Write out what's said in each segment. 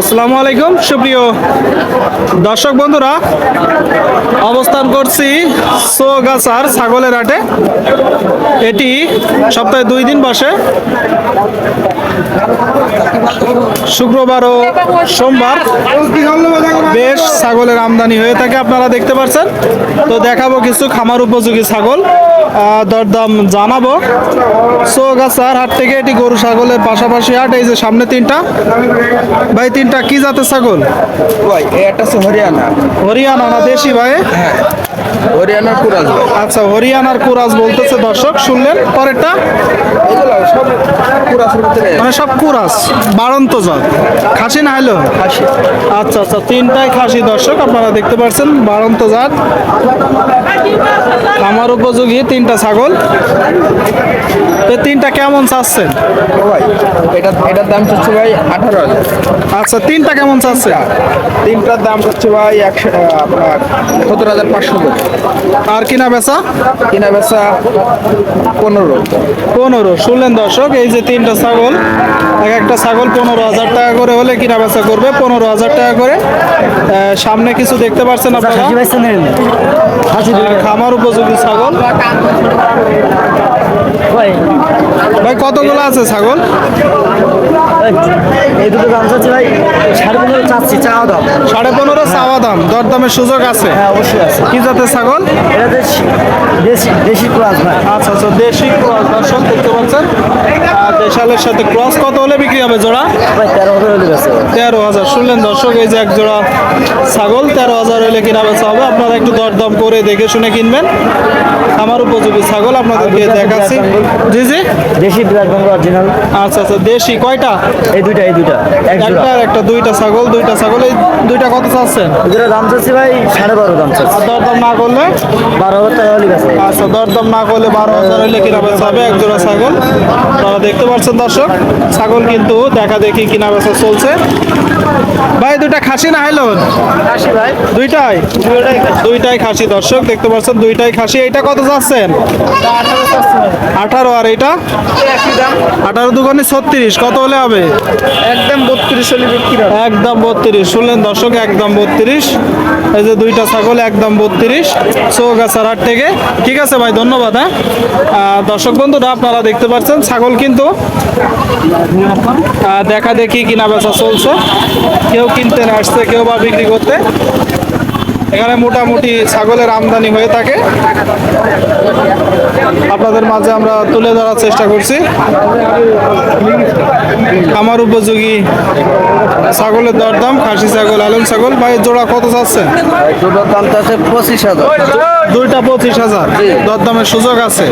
আসসালামু আলাইকুম সুপ্রিয় দর্শক বন্ধুরা অবস্থান করছি সোগাছার ছাগলের হাটে। এটি সপ্তাহে দুই দিন বসে। শুক্রবার ও সোমবার বেশ ছাগলের আমদানি হয়ে থাকে আপনারা দেখতে পাচ্ছেন। তো দেখাবো কিছু খামার উপযোগী ছাগল। দরদাম জানাব। সোগাছার হাট থেকে এটি গরু ছাগলের পাশাপাশি হাট এই যে সামনে তিনটা। ভাই তিনটা কি জাতের ছাগল? ভাই এটা হচ্ছে হরিয়ানা। হরিয়ানা না দেশি ভাই? হ্যাঁ হরিয়ানার কুরাজ আচ্ছা হরিয়ানার কুরাজ বলতেছে দর্শক শুনলেন? পরেরটা? এগুলো সব কুরাজের ভিতরে মানে সব কুরাজ বাড়ন্ত জাত খাসি না হলো খাসি। আচ্ছা আচ্ছা তিনটাই খাসি দর্শক আপনারা দেখতে পাচ্ছেন বাড়ন্ত জাত। আমার উপযোগী তিনটা ছাগল। তো তিনটা কেমন চাচ্ছেন? ভাই এটা এটার দাম হচ্ছে ভাই আঠারো হাজার। আচ্ছা তিনটা কেমন চাচ্ছে তিনটার দাম হচ্ছে ভাই একশো আপনার সত্তর হাজার পাঁচশো। আর কিনা বেচা? কিনা বেচা পনেরো। পনেরো। শুনলেন দর্শক এই যে তিনটা ছাগল এক একটা ছাগল পনেরো হাজার টাকা করে হলে কিনা বেচা করবে পনেরো হাজার টাকা করে। সামনে কিছু দেখতে পাচ্ছেন আপনারা? খামার উপযোগী ছাগল। ভাই কতগুলো আছে ছাগল? এই দুটো দাম চাচ্ছি ভাই সাড়ে পনেরো চাচ্ছি চাওয়া দাম। সাড়ে পনেরো চাওয়া দাম। দরদামের সুযোগ আছে। হ্যাঁ অবশ্যই আছে। জাতের ছাগল? এটা দেশি দেশি দেশি ক্লাস ভাই। আচ্ছা আচ্ছা দেশি ক্রস দর্শক দেখতে পাচ্ছেন। আর দেশালের সাথে ক্রস কত হলে বিক্রি হবে জোড়া? ভাই তেরো হাজার হলে তেরো হাজার। শুনলেন দর্শক এই যে এক জোড়া ছাগল তেরো হাজার হলে কিনা বেচা হবে। আপনারা একটু দরদাম করে দেখে শুনে কিনবেন। আমার উপযোগী ছাগল আপনাদেরকে দেখাচ্ছি। জি জি। দেশি ব্ল্যাক বেঙ্গল অরিজিনাল আচ্ছা আচ্ছা দেশি কয়টা? এই দুইটা এই দুইটা একটা একটা দুইটা ছাগল দুইটা ছাগল এই দুইটা কত চাচ্ছেন? এই দুটো দাম চাচ্ছি ভাই সাড়ে বারো দাম চাচ্ছি। দরদাম না করলে? বারো হাজার হলে আচ্ছা দরদাম না করলে বারো হাজার হলে কিনা বেচা হবে? এক জোড়া ছাগল। আপনারা দেখতে পাচ্ছেন দর্শক ছাগল কিন্তু দেখা দেখি কিনা বেচা চলছে। ভাই দুইটা খাসি না ভাই। দুইটাই? দুইটাই খাসি। দর্শক দেখতে পাচ্ছেন দুইটাই খাসি। এইটা কত যাচ্ছেন? আঠারো আর এইটা? আঠারো দুগুণে ছত্রিশ কত হলে হবে? একদম বত্রিশ হলে বিক্রি একদম বত্রিশ শুনলেন দর্শক একদম বত্রিশ। এই যে দুইটা ছাগল একদম বত্রিশ। চৌগাছার হাট থেকে। ঠিক আছে ভাই, ধন্যবাদ হ্যাঁ। দর্শক বন্ধুরা, আপনারা দেখতে পাচ্ছেন, ছাগল কিন্তু দেখা দেখি কিনা বেচা চলছে। কেউ কিনতে আসছে, কেউ বা বিক্রি করতে। এখানে মোটামুটি ছাগলের আমদানি হয়ে থাকে। আপনাদের মাঝে আমরা তুলে ধরার চেষ্টা করছি। আমার উপযোগী ছাগলের দরদাম খাসি ছাগল আলম ছাগল ভাই জোড়া কত চাচ্ছেন? ভাই দুটোর দাম আছে পঁচিশ হাজার। দুইটা পঁচিশ হাজার। দরদামের সুযোগ আছে?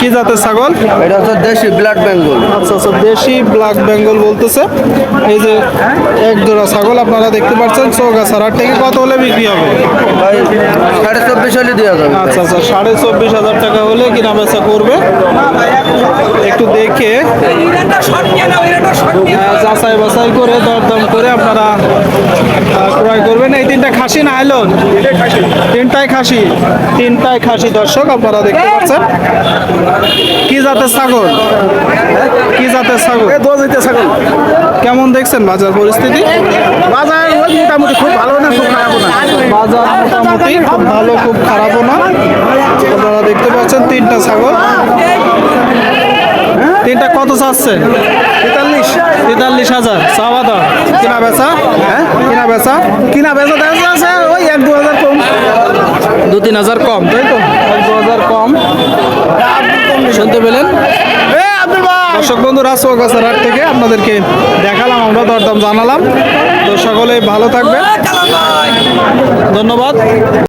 কি জাতের ছাগল? এটা হচ্ছে দেশি ব্লাড বেঙ্গল। আচ্ছা আচ্ছা দেশি ব্ল্যাক বেঙ্গল বলতেছে। এই যে এক জোড়া ছাগল আপনারা দেখতে পাচ্ছেন চৌগাছার আর থেকে কত হলে বিক্রি হবে? ভাই সাড়ে চব্বিশ হলে দেওয়া যাবে। আচ্ছা আচ্ছা সাড়ে চব্বিশ হাজার টাকা হলে কিনা বেচা করবে। একটু দেখে। যাচাই বাছাই করে দরদাম করে আপনারা ক্রয় করবেন। এই তিনটা খাসি না আইলন তিনটাই খাসি? তিনটাই খাসি দর্শক আপনারা দেখতে পাচ্ছেন। কি জাতের ছাগল? কি জাতের ছাগল? ছাগল। কেমন দেখছেন বাজার পরিস্থিতি? বাজার মোটামুটি খুব ভালো না খুব খারাপ না। বাজার মোটামুটি খুব ভালো খুব খারাপও না। আপনারা দেখতে পাচ্ছেন তিনটা ছাগল। তিনটা কত চাচ্ছেন তেতাল্লিশ হাজার চাওয়া দাম কিনা বেচা? হ্যাঁ? কিনা বেচা? কিনা বেচা দেখা আছে ওই এক দু হাজার কম। দু তিন হাজার কম তাই তো? এক দু হাজার কম। শুনতে পেলেন? দর্শক বন্ধু রাজগাছার হাট থেকে আপনাদেরকে দেখালাম আমরা দরদাম জানালাম। তো সকলে ভালো থাকবেন। ধন্যবাদ।